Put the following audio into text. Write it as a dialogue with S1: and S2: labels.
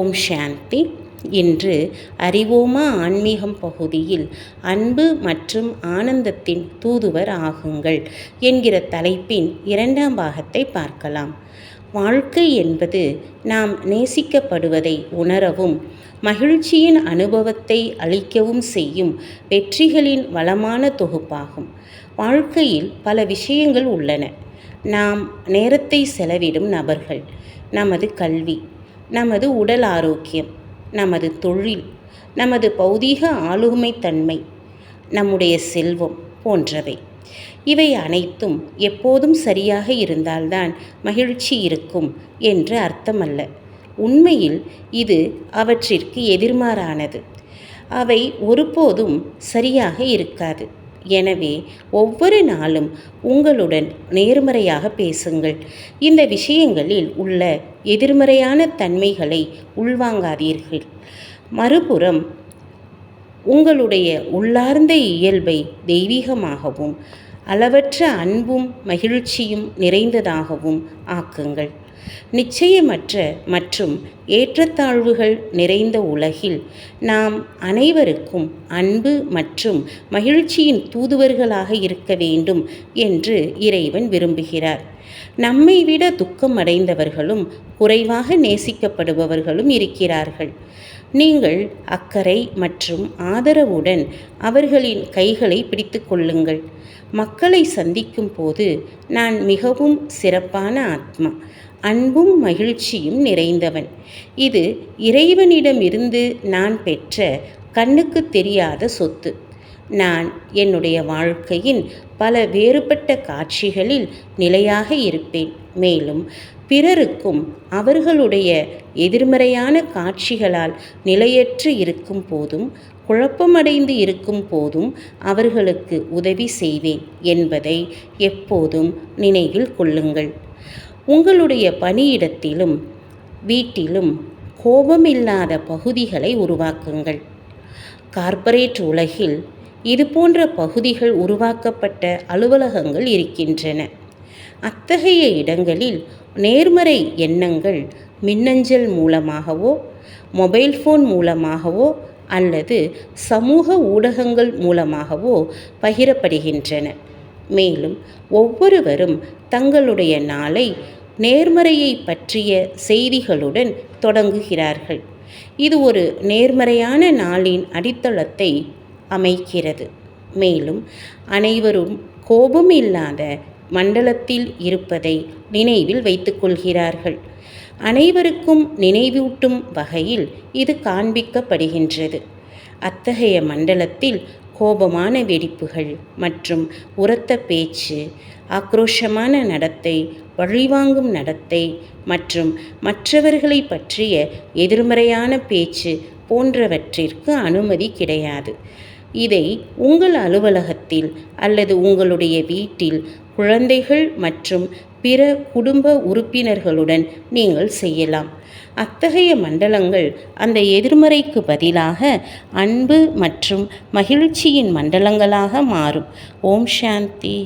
S1: ஓம் சாந்தி. இன்று அறிவோமா ஆன்மீகம் பகுதியில் அன்பு மற்றும் ஆனந்தத்தின் தூதுவர் ஆகுங்கள் என்கிற தலைப்பின் இரண்டாம் பாகத்தை பார்க்கலாம். வாழ்க்கை என்பது நாம் நேசிக்கப்படுவதை உணரவும் மகிழ்ச்சியின் அனுபவத்தை அளிக்கவும் செய்யும் வெற்றிகளின் வளமான தொகுப்பாகும். வாழ்க்கையில் பல விஷயங்கள் உள்ளன. நாம் நேரத்தை செலவிடும் நபர்கள் நமது கல்வி நமது உடல் ஆரோக்கியம் நமது தொழில் நமது பௌதீக ஆளுமைத்தன்மை நம்முடைய செல்வம் போன்றவை. இவை அனைத்தும் எப்போதும் சரியாக இருந்தால்தான் மகிழ்ச்சி இருக்கும் என்று அர்த்தமல்ல. உண்மையில் இது அவற்றிற்கு எதிர்மாறானது. அவை ஒருபோதும் சரியாக இருக்காது. எனவே ஒவ்வொரு நாளும் உங்களுடன் நேர்மறையாக பேசுங்கள். இந்த விஷயங்களில் உள்ள எதிர்மறையான தன்மைகளை உள்வாங்காதீர்கள். மறுபுறம் உங்களுடைய உள்ளார்ந்த இயல்பை தெய்வீகமாகவும் அளவற்ற அன்பும் மகிழ்ச்சியும் நிறைந்ததாகவும் ஆக்குங்கள். நிச்சயமற்ற மற்றும் ஏற்றத்தாழ்வுகள் நிறைந்த உலகில் நாம் அனைவருக்கும் அன்பு மற்றும் மகிழ்ச்சியின் தூதுவர்களாக இருக்க வேண்டும் என்று இறைவன் விரும்புகிறார். நம்மை விட துக்கம் அடைந்தவர்களும் குறைவாக நேசிக்கப்படுபவர்களும் இருக்கிறார்கள். நீங்கள் அக்கறை மற்றும் ஆதரவுடன் அவர்களின் கைகளை பிடித்து கொள்ளுங்கள். மக்களை சந்திக்கும் போது நான் மிகவும் சிறப்பான ஆத்மா. அன்பும் மகிழ்ச்சியும் நிறைந்தவன். இது இறைவனிடமிருந்து நான் பெற்ற கண்ணுக்கு தெரியாத சொத்து. நான் என்னுடைய வாழ்க்கையின் பல வேறுபட்ட காட்சிகளில் நிலையாக இருப்பேன். மேலும் பிறருக்கும் அவர்களுடைய எதிர்மறையான காட்சிகளால் நிலையற்று இருக்கும் போதும் குழப்பமடைந்து இருக்கும் போதும் அவர்களுக்கு உதவி செய்வேன் என்பதை எப்போதும் நினைவில் கொள்ளுங்கள். உங்களுடைய பணியிடத்திலும் வீட்டிலும் கோபம் இல்லாத பகுதிகளை உருவாக்குங்கள். கார்ப்பரேட் உலகில் இது போன்ற பகுதிகள் உருவாக்கப்பட்ட அலுவலகங்கள் இருக்கின்றன. அத்தகைய இடங்களில் நேர்மறை எண்ணங்கள் மின்னஞ்சல் மூலமாகவோ மொபைல் ஃபோன் மூலமாகவோ அல்லது சமூக ஊடகங்கள் மூலமாகவோ பகிரப்படுகின்றன. மேலும் ஒவ்வொருவரும் தங்களுடைய நாளை நேர்மறையை பற்றிய செய்திகளுடன் தொடங்குகிறார்கள். இது ஒரு நேர்மறையான நாளின் அடித்தளத்தை அமைக்கிறது. மேலும் அனைவரும் கோபம் இல்லாத மண்டலத்தில் இருப்பதை நினைவில் வைத்துக்கொள்கிறார்கள் அனைவருக்கும் நினைவூட்டும் வகையில் இது காண்பிக்கப்படுகின்றது. அத்தகைய மண்டலத்தில் கோபமான வெடிப்புகள் மற்றும் உரத்த பேச்சு ஆக்ரோஷமான நடத்தை பழிவாங்கும் நடத்தை மற்றும் மற்றவர்களை பற்றிய எதிர்மறையான பேச்சு போன்றவற்றிற்கு அனுமதி கிடையாது. இதை உங்கள் அலுவலகத்தில் அல்லது உங்களுடைய வீட்டில் குழந்தைகள் மற்றும் பிற குடும்ப உறுப்பினர்களுடன் நீங்கள் செய்யலாம். அத்தகைய மண்டலங்கள் அந்த எதிர்மறைக்கு பதிலாக அன்பு மற்றும் மகிழ்ச்சியின் மண்டலங்களாக மாறும். ஓம் சாந்தி.